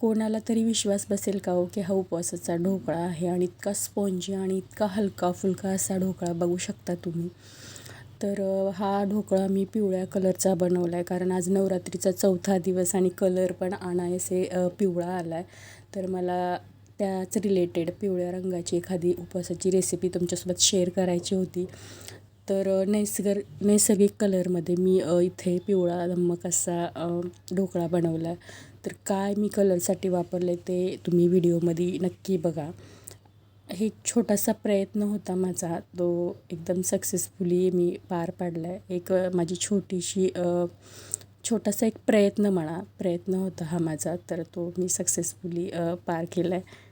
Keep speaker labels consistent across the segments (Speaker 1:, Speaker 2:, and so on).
Speaker 1: कोणाला तरी विश्वास बसेल का हो की हा उपवासाचा ढोकळा आहे आणि इतका स्पॉन्जी आणि इतका हलका फुलका असा ढोकळा बघू शकता तुम्ही? तर हा ढोकळा मी पिवळ्या कलरचा बनवला आहे कारण आज नवरात्रीचा चौथा दिवस आणि कलर पण आणायसे पिवळा आला आहे तर मला त्याच रिलेटेड पिवळ्या रंगाची एखादी उपवासाची रेसिपी तुमच्यासोबत शेअर करायची होती. तर अ, नैसर्ग नैसर्गिक कलरमध्ये मी इथे पिवळा धम्मक असा ढोकळा बनवला आहे तर काय मी कलरसाठी वापरले ते तुम्ही व्हिडिओमध्ये नक्की बघा. हे एक छोटासा प्रयत्न होता माझा तो एकदम सक्सेसफुली मी पार पाडला आहे एक माझी छोटीशी छोटासा एक प्रयत्न म्हणा प्रयत्न होता हा माझा तर तो मी सक्सेसफुली पार केला आहे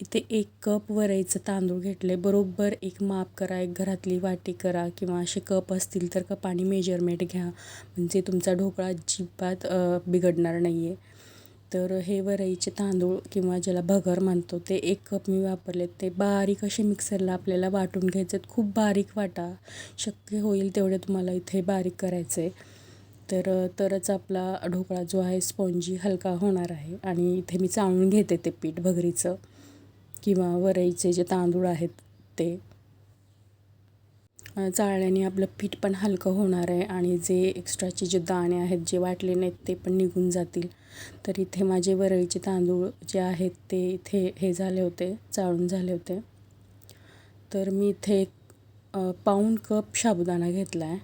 Speaker 1: इथे एक कप वरायचं तांदूळ घेतले बरोबर एक माप करा एक घरातली वाटी करा किंवा असे कप असतील तर कपाणी मेजरमेंट घ्या. म्हणजे तुमचा ढोकळा अजिबात बिघडणार नाही आहे तर हे वरईचे तांदूळ किंवा ज्याला भगर म्हणतो ते एक कप मी वापरले ते बारीक असे मिक्सरला आपल्याला वाटून घ्यायचे आहेत खूप बारीक वाटा. शक्य होईल तेवढे तुम्हाला इथे बारीक करायचं आहे तर तरच आपला ढोकळा जो आहे स्पॉन्जी हलका होणार आहे. आणि इथे मी चाळून घेते ते पीठ भगरीचं. किंवा वरईचे जे तांदूळ आहेत ते. चाळल्याने आपलं पीठ पण हलकं होणार आहे आणि जे एक्स्ट्राचे जे दाणे आहेत जे वाटले नाहीत ते पण निघून जातील. तर इथे माझे वरईचे तांदूळ जे आहेत ते इथे हे झाले होते चाळून झाले होते. तर मी इथे एक पाऊण कप साबुदाणा घेतला आहे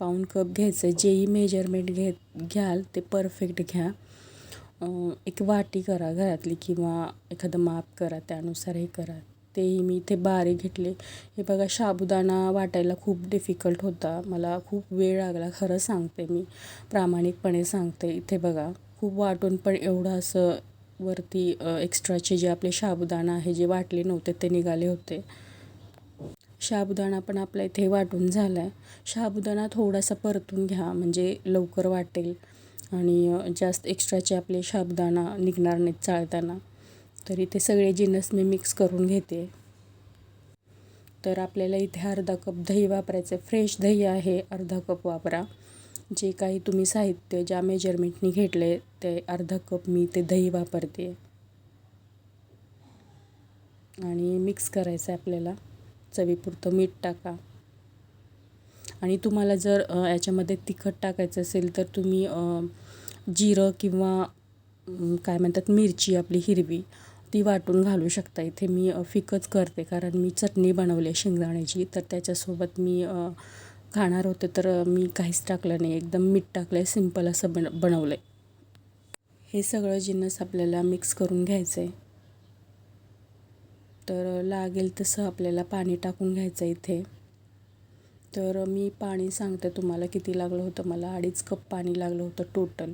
Speaker 1: पाऊण कप घ्यायचं आहे जेही मेजरमेंट घेत घ्याल ते परफेक्ट घ्या. एक वाटी करा घरातली किंवा एखादं माप करा त्यानुसार हे करा. तेही मी इथे बारीक घेतले. हे बघा साबुदाणा वाटायला खूप डिफिकल्ट होता. मला खूप वेळ लागला खरं सांगते मी. प्रामाणिकपणे सांगते. इथे बघा खूप वाटून पण एवढं असं वरती एक्स्ट्राचे जे आपले साबुदाणा आहे जे वाटले नव्हते ते निघाले होते. साबुदाणा पण आपला इथे वाटून झाला आहे साबुदाणा थोडासा परतून घ्या म्हणजे लवकर वाटेल. आणि जास्त एक्स्ट्राचे आपले शाबदाना निघणार नाहीत चाळताना तर इथे सगळे जिन्नस मी मिक्स करून घेते. तर आपल्याला इथे अर्धा कप दही वापरायचं आहे फ्रेश दही आहे अर्धा कप वापरा. जे काही तुम्ही साहित्य ज्या मेजरमेंटनी घेतले ते अर्धा कप मी ते दही वापरते. आणि मिक्स करायचं आहे आपल्याला. चवीपुरतं मीठ टाका. आणि तुम्हाला जर याच्यामध्ये तिखट टाकायचं असेल तर तुम्ही जिरं किंवा काय म्हणतात मिरची आपली हिरवी ती वाटून घालू शकता. इथे मी फिकच करते. कारण मी चटणी बनवली आहे शेंगदाण्याची तर त्याच्यासोबत मी खाणार होते तर मी काहीच टाकलं नाही. एकदम मीठ टाकलं आहे सिंपल असं बन बनवलं आहे हे सगळं जिन्नस आपल्याला मिक्स करून घ्यायचं आहे तर लागेल तसं आपल्याला पाणी टाकून घ्यायचं आहे इथे. तर मी पाणी सांगते तुम्हाला किती लागलं होतं मला. अडीच कप पाणी लागलं होतं टोटल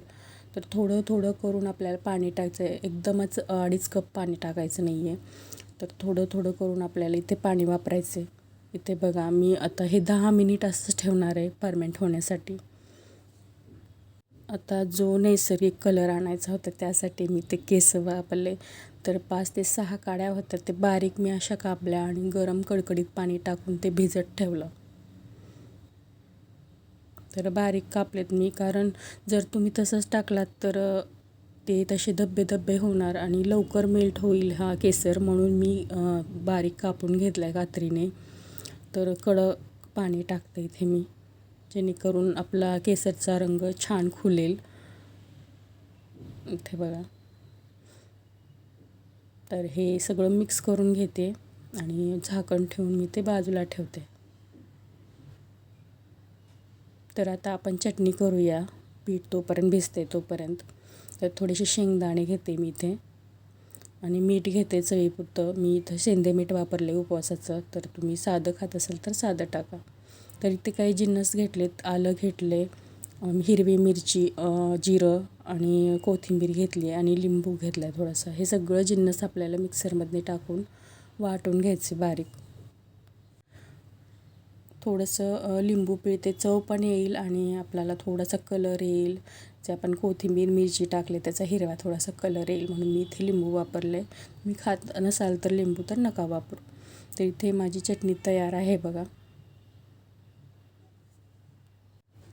Speaker 1: तर थोडं थोडं करून आपल्याला पाणी टाकायचं आहे एकदमच अडीच कप पाणी टाकायचं नाही आहे तर थोडं थोडं करून आपल्याला इथे पाणी वापरायचं आहे इथे बघा मी आता हे दहा मिनिट असं ठेवणार आहे परमेंट होण्यासाठी. आता जो नैसर्गिक कलर आणायचा होता त्यासाठी मी ते केस वापरले. तर पाच ते सहा काड्या होत्या. ते बारीक मी अशा कापल्या आणि गरम कडकडीत पाणी टाकून ते भिजत ठेवलं. तर बारीक कापलेत मी. कारण जर तुम्ही तसंच टाकलात तर ते तसे धब्बे धब्बे होणार आणि लवकर मेल्ट होईल हा केसर म्हणून मी बारीक कापून घेतला आहे कात्रीने. तर कडक पाणी टाकते इथे मी जेणेकरून आपला केसरचा रंग छान खुलेल. इथे बघा. तर हे सगळं मिक्स करून घेते आणि झाकण ठेवून मी ते बाजूला ठेवते. तर आता आपण चटणी करूया. पीठ तोपर्यंत भिजते तोपर्यंत. तर थोडेसे शेंगदाणे घेते मी इथे. आणि मीठ घेते चवीपुरतं. मी इथं शेंदे मीठ वापरले उपवासाचं. तर तुम्ही साधं खात असाल तर साधं टाका. तर इथे काही जिन्नस घेतलेत आलं घेतले हिरवी मिरची जिरं आणि कोथिंबीर घेतली आणि लिंबू घेतला आहे थोडासा. हे सगळं जिन्नस आपल्याला मिक्सरमध्ये टाकून वाटून घ्यायचे बारीक. थोडंसं लिंबू पिळते चव पण येईल आणि आपल्याला थोडासा कलर येईल. जे आपण कोथिंबीर मिरची टाकले त्याचा हिरवा थोडासा कलर येईल म्हणून मी इथे लिंबू वापरले. मी खात नसाल तर लिंबू तर नका वापरू. तर इथे माझी चटणी तयार आहे बघा.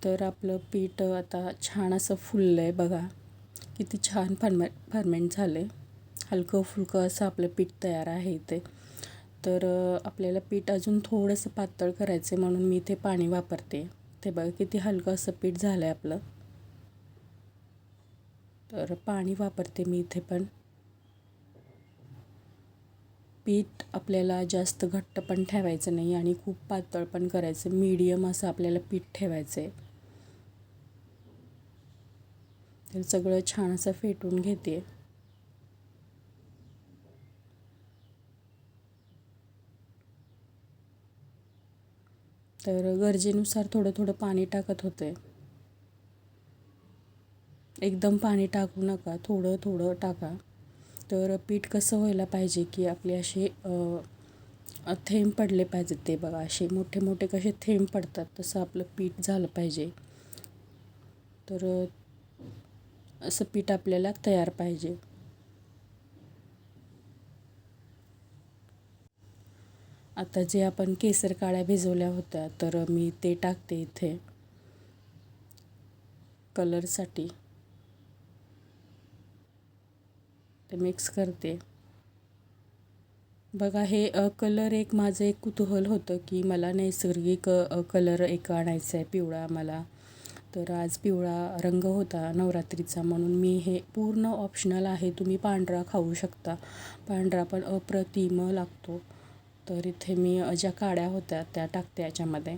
Speaker 1: तर आपलं पीठ आता छान असं फुललं आहे बघा. किती छान फर्मे फर्मेंट झालं आहे हलकं फुलकं असं आपलं पीठ तयार आहे इथे. तर आपल्याला पीठ अजून थोडंसं पातळ करायचं आहे म्हणून मी इथे पाणी वापरते. ते बघा किती हलकं असं पीठ झालं आहे आपलं. तर पाणी वापरते मी इथे पण. पीठ आपल्याला जास्त घट्ट पण ठेवायचं नाही आणि खूप पातळ पण करायचं. मीडियम असं आपल्याला पीठ ठेवायचं आहे तर सगळं छान असं फेटून घेते. तर गरजेनुसार थोडं थोडं पाणी टाकत होते. एकदम पाणी टाकू नका थोडं थोडं टाका. तर पीठ कसं व्हायला पाहिजे की आपले असे थेंब पडले पाहिजेत ते बघा असे मोठे मोठे कसे थेंब पडतात तसं आपलं पीठ झालं पाहिजे. तर असं पीठ आपल्याला तयार पाहिजे. आता जे आपण केसर काळ्या भिजवल्या होत्या तर मी ते टाकते इथे. कलरसाठी. ते मिक्स करते. बघा हे कलर एक माझं एक कुतूहल होतं की मला नैसर्गिक कलर एक आणायचा आहे पिवळा मला तर आज पिवळा रंग होता नवरात्रीचा म्हणून मी हे पूर्ण ऑप्शनल आहे. तुम्ही पांढरा खाऊ शकता. पांढरा पण अप्रतिम लागतो. तर इथे मी ज्या काड्या होत्या त्या टाकते याच्यामध्ये.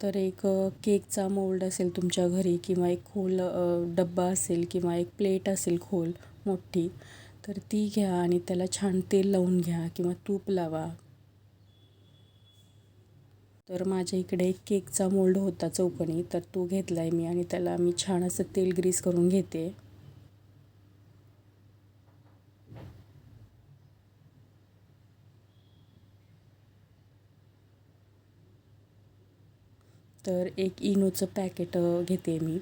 Speaker 1: तर एक केकचा मोल्ड असेल तुमच्या घरी किंवा एक खोल डब्बा असेल किंवा एक प्लेट असेल खोल मोठी तर ती घ्या आणि त्याला छान तेल लावून घ्या किंवा तूप लावा. तर माझ्या इकडे एक केकचा मोल्ड होता चौकणी तर तो घेतला आहे मी आणि त्याला मी छान असं तेल ग्रीस करून घेते. तर एक इनोचं पॅकेट घेते मी.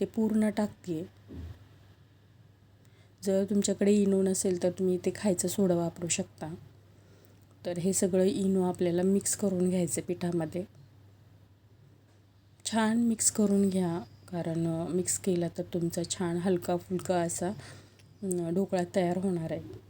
Speaker 1: ते पूर्ण टाकते जर तुमच्याकडे इनो नसेल तर तुम्ही ते खायचं सोडा वापरू शकता. तर हे सगळं इनो आपल्याला मिक्स करून घ्यायचं पिठामध्ये. छान मिक्स करून घ्या कारण मिक्स केला तर तुमचा छान हलका फुलका असा ढोकळा तयार होणार आहे.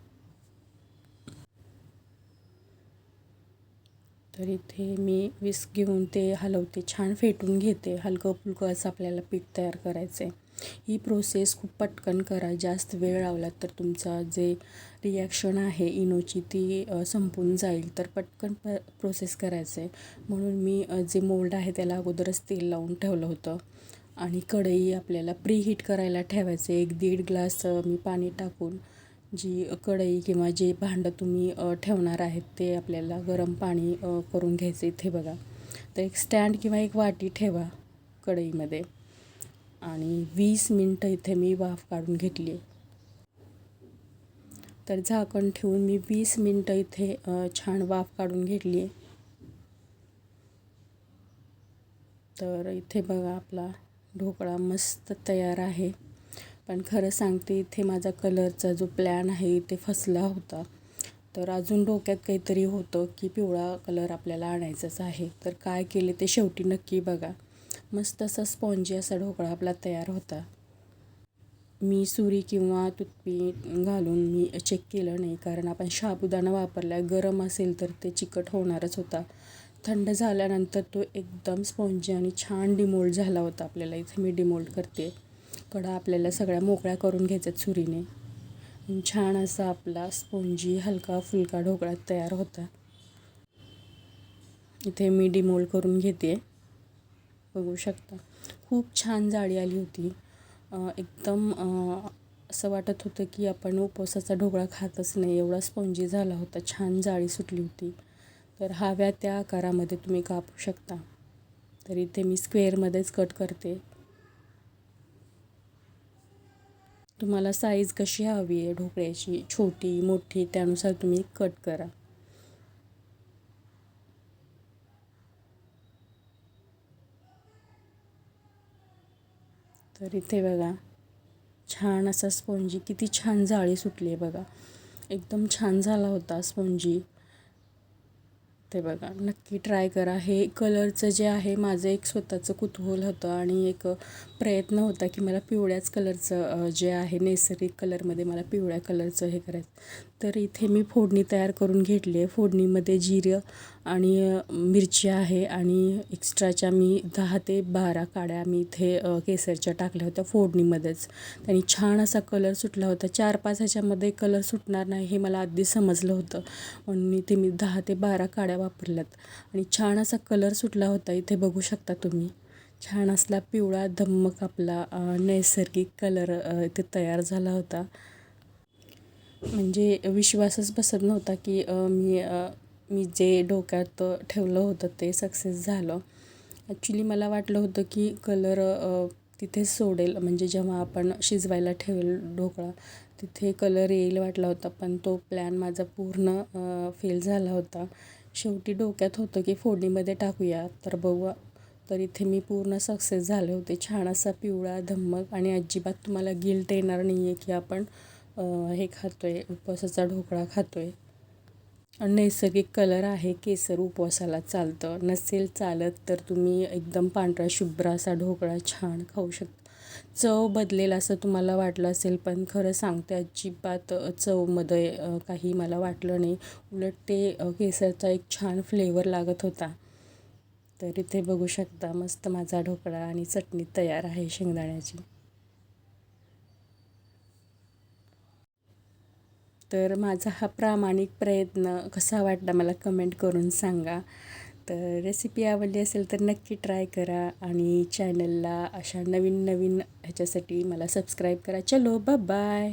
Speaker 1: तर इथे मी विस्क घेऊन ते हलवते छान फेटून घेते. हलकं फुलकं असं आपल्याला पीठ तयार करायचं आहे ही प्रोसेस खूप पटकन करा जास्त वेळ लावला तर तुमचा जे रिॲक्शन आहे इनोची ती संपून जाईल. तर पटकन प प्रोसेस करायचं आहे म्हणून मी जे मोल्ड आहे त्याला अगोदरच तेल लावून ठेवलं होतं. आणि कढई आपल्याला प्री हीट करायला ठेवायचं एक दीड ग्लास मी पाणी टाकून जी कढई किंवा जे भांडं तुम्ही ठेवणार आहेत ते आपल्याला गरम पाणी करून घ्यायचं इथे बघा. तर एक स्टँड किंवा एक वाटी ठेवा कढईमध्ये. आणि वीस मिनटं इथे मी वाफ काढून घेतली आहे. तर झाकण ठेवून मी वीस मिनटं इथे छान वाफ काढून घेतली आहे. तर इथे बघा आपला ढोकळा मस्त तयार आहे. पण खरं सांगते इथे माझा कलरचा जो प्लॅन आहे ते फसला होता. तर अजून डोक्यात काहीतरी होतं की पिवळा कलर आपल्याला आणायचाच आहे. तर काय केले ते शेवटी नक्की बघा. मस्त असा स्पॉन्जी असा ढोकळा आपला तयार होता. मी सुरी किंवा तुत्पीठ घालून मी चेक केलं नाही कारण आपण शाबुदाणा वापरला गरम असेल तर ते चिकट होणारच होता. थंड झाल्यानंतर तो एकदम स्पॉन्जी आणि छान डिमोल्ड झाला होता आपल्याला. इथे मी डिमोल्ड करते. कडा आपल्याला सगळ्या मोकळ्या करून घ्यायच्यात सुरीने. छान असा आपला स्पोंजी हलका फुलका ढोकळा तयार होता. इथे मी डिमोल करून घेते. बघू शकता. खूप छान जाळी आली होती. एकदम असं वाटत होतं की आपण उपवासाचा ढोकळा खातच नाही. एवढा स्पोंजी झाला होता. छान जाळी सुटली होती. तर हव्या त्या आकारामध्ये तुम्ही कापू शकता. तर इथे मी स्क्वेअरमध्येच कट करते. तुम्हाला साईज कशी हवी आहे? ढोकळ्याची छोटी मोठी त्यानुसार तुम्ही कट करा. तर इथे बघा छान असा स्पॉन्जी किती छान जाळी सुटली आहे बघा. एकदम छान झाला होता स्पॉन्जी ते बघा. नक्की ट्राय करा. हे कलरचं जे आहे माझं एक स्वतःचं कुतूहल होतं आणि एक प्रयत्न होता की मला पिवळ्याच कलरचं जे आहे नैसर्गिक कलरमध्ये मला पिवळ्या कलरचं हे करायचं. तर इथे मी फोडणी तयार करून घेतली आहे. फोडणीमध्ये जिरं आणि मिरची आहे आणि एक्स्ट्राच्या मी दहा ते बारा काड्या मी इथे केसरच्या टाकल्या होत्या फोडणीमध्येच. त्यांनी छान असा कलर सुटला होता. चार पाच ह्याच्यामध्ये कलर सुटणार नाही हे मला आधी समजलं होतं. म्हणून इथे मी दहा ते बारा काड्या वापरल्यात. आणि छान असा कलर सुटला होता. इथे बघू शकता तुम्ही. छान असला पिवळा धम्मक आपला नैसर्गिक कलर इथे तयार झाला होता. म्हणजे विश्वासच बसत नव्हता की मी मी जे डोक्यात ठेवलं होतं ते सक्सेस झालं. ॲक्च्युली मला वाटलं होतं की कलर तिथेच सोडेल. म्हणजे जेव्हा आपण शिजवायला ठेवेल ढोकळा तिथे कलर येईल वाटला होता. पण तो प्लॅन माझा पूर्ण फेल झाला होता. शेवटी डोक्यात होतं की फोडणीमध्ये टाकूया. तर बघू तर इथे मी पूर्ण सक्सेस झाले होते. छान असा पिवळा धम्मक आणि अजिबात तुम्हाला गिल्ट येणार नाही आहे की आपण हे खातो आहे उपवासाचा ढोकळा खातो आहे नैसर्गिक कलर आहे केसर उपवासाला चालतं. नसेल चालत तर तुम्ही एकदम पांढरा शुभ्र असा ढोकळा छान खाऊ शकता. चव बदलेल असं तुम्हाला वाटलं असेल पण खरं सांगते अजिबात चवमध्ये काही मला वाटलं नाही. उलट ते केसरचा एक छान फ्लेवर लागत होता. तर इथे बघू शकता मस्त माझा ढोकळा आणि चटणी तयार आहे शेंगदाण्याची. तर माझा हा प्रामाणिक प्रयत्न कसा वाटला मला कमेंट करून सांगा. तर रेसिपी आवडली असेल तर नक्की ट्राय करा आणि चॅनलला अशा नवीन नवीन ह्याच्यासाठी मला सबस्क्राईब करा. चलो बाय